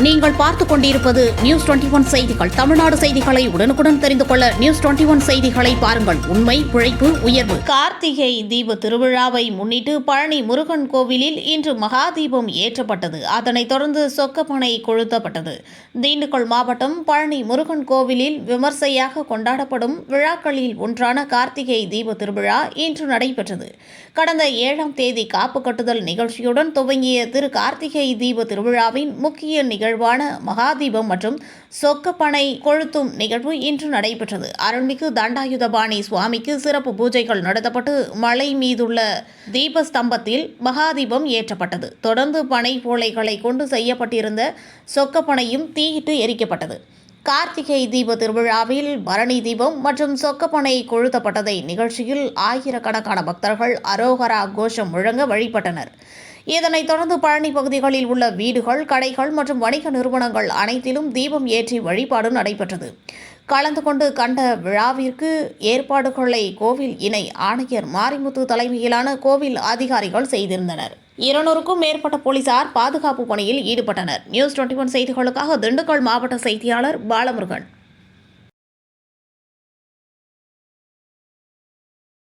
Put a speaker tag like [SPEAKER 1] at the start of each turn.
[SPEAKER 1] நீங்கள் பார்த்துக் கொண்டிருப்பது நியூஸ் டுவெண்டி ஒன் செய்திகள். தமிழ்நாடு செய்திகளை உடனுக்குடன் தெரிந்து கொள்ள நியூஸ் டுவெண்டி ஒன் செய்திகளை பாருங்கள். உண்மை உழைப்பு உயர்வு. கார்த்திகை தீப திருவிழாவை முன்னிட்டு பழனி முருகன் கோவிலில் இன்று மகா தீபம் ஏற்றப்பட்டது. அதனைத் தொடர்ந்து சொக்கப்பனை கொளுத்தப்பட்டது. திண்டுக்கல் மாவட்டம் பழனி முருகன் கோவிலில் விமர்சையாக கொண்டாடப்படும் விழாக்களில் ஒன்றான கார்த்திகை தீப திருவிழா இன்று நடைபெற்றது. கடந்த ஏழாம் தேதி காப்பு கட்டுதல் நிகழ்ச்சியுடன் துவங்கிய திரு கார்த்திகை தீப திருவிழாவின் முக்கிய நிகழ்ச்சி நிகழ்வான மகாதீபம் மற்றும் சொக்கப்பனை கொளுத்தும் நிகழ்வு இன்று நடைபெற்றது. அருள்மிகு தண்டாயுதபாணி சுவாமிக்கு சிறப்பு பூஜைகள் நடத்தப்பட்டு மலை மீதுள்ள தீபஸ்தம்பத்தில் மகாதீபம் ஏற்றப்பட்டது. தொடர்ந்து பனை போலைகளை கொண்டு செய்யப்பட்டிருந்த சொக்கப்பனையும் தீயிட்டு எரிக்கப்பட்டது. கார்த்திகை தீப திருவிழாவில் பரணி தீபம் மற்றும் சொக்கப்பனை கொழுத்தப்பட்டதை நிகழ்ச்சியில் ஆயிரக்கணக்கான பக்தர்கள் அரோகரா கோஷம் முழங்க வழிபட்டனர். இதனைத் தொடர்ந்து பழனி பகுதிகளில் உள்ள வீடுகள் கடைகள் மற்றும் வணிக நிறுவனங்கள் அனைத்திலும் தீபம் ஏற்றி வழிபாடு நடைபெற்றது. கலந்து கொண்டு கண்ட விழாவிற்கு ஏற்பாடுகளை கோவில் இணை ஆணையர் மாரிமுத்து தலைமையிலான கோவில் அதிகாரிகள் செய்திருந்தனர். இருநூறுக்கும் மேற்பட்ட போலீசார் பாதுகாப்பு பணியில் ஈடுபட்டனர். நியூஸ் டுவெண்ட்டி ஒன் செய்திகளுக்காக திண்டுக்கல் மாவட்ட செய்தியாளர் பாலமுருகன்.